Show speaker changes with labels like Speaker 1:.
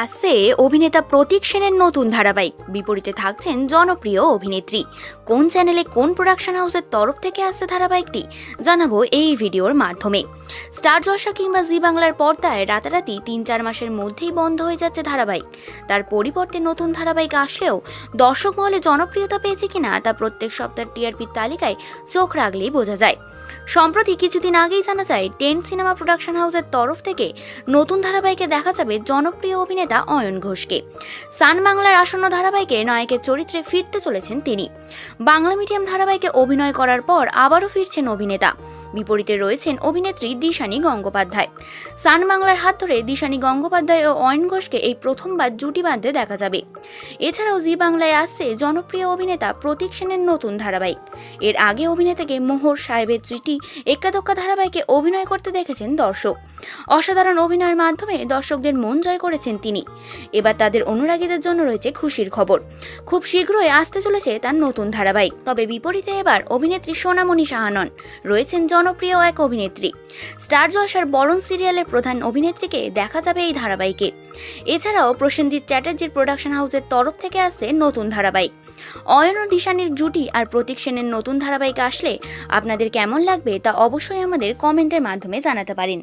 Speaker 1: আসছে অভিনেতা প্রতীক সেনের নতুন ধারাবাহিক। বিপরীতে থাকছেন জনপ্রিয় অভিনেত্রী। কোন চ্যানেলে কোন প্রোডাকশন হাউসের তরফ থেকে আসছে ধারাবাহিকটি, জানাব এই ভিডিওর মাধ্যমে। স্টার জলসা কিংবা জি বাংলার পর্দায় রাতারাতি তিন চার মাসের মধ্যেই বন্ধ হয়ে যাচ্ছে ধারাবাহিক। তার পরিবর্তে নতুন ধারাবাহিক আসলেও দর্শক মহলে জনপ্রিয়তা পেয়েছে কিনা তা প্রত্যেক সপ্তাহের টিআরপির তালিকায় চোখ রাখলেই বোঝা যায়। সম্প্রতি কিছুদিন আগেই জানা যায়, টেন সিনেমা প্রোডাকশন হাউসের তরফ থেকে নতুন ধারাবাহিকে দেখা যাবে জনপ্রিয় অভিনেতা অয়ন ঘোষকে। সান বাংলার আসন্ন ধারাবাহিকে নায়কের চরিত্রে ফিরতে চলেছেন তিনি। বাংলা মিডিয়াম ধারাবাহিকে অভিনয় করার পর আবারও ফিরছেন অভিনেতা। বিপরীতে রয়েছেন অভিনেত্রী দিশানী গঙ্গোপাধ্যায়। সান বাংলার হাত ধরে দিশানী গঙ্গোপাধ্যায় ও অয়ন ঘোষকে এই প্রথমবার জুটি বাঁধতে দেখা যাবে। এছাড়াও জি বাংলায় আসছে জনপ্রিয় অভিনেতা প্রতীক সেনের নতুন ধারাবাহিক। এর আগে অভিনেতাকে মোহর সাহেবের চিঠি, এক্কাদক্কা ধারাবাহিকে অভিনয় করতে দেখেছেন দর্শক। অসাধারণ অভিনয়ের মাধ্যমে দর্শকদের মন জয় করেছেন তিনি। এবার তাদের অনুরাগীদের জন্য রয়েছে খুশির খবর। খুব শীঘ্রই আসতে চলেছে তার নতুন ধারাবাহিক। তবে বিপরীতে এবার অভিনেত্রী সোনামণি সাহানন। রয়েছেন জনপ্রিয় এক অভিনেত্রী। স্টার জলসার বরণ সিরিয়ালের প্রধান অভিনেত্রীকে দেখা যাবে এই ধারাবাহিকে। এছাড়াও প্রসেনজিৎ চ্যাটার্জির প্রোডাকশন হাউসের তরফ থেকে আসে নতুন ধারাবাহিক। অয়ন ও ডিশানের জুটি আর প্রতীক সেনের নতুন ধারাবাহিক আসলে আপনাদের কেমন লাগবে তা অবশ্যই আমাদের কমেন্টের মাধ্যমে জানাতে পারেন।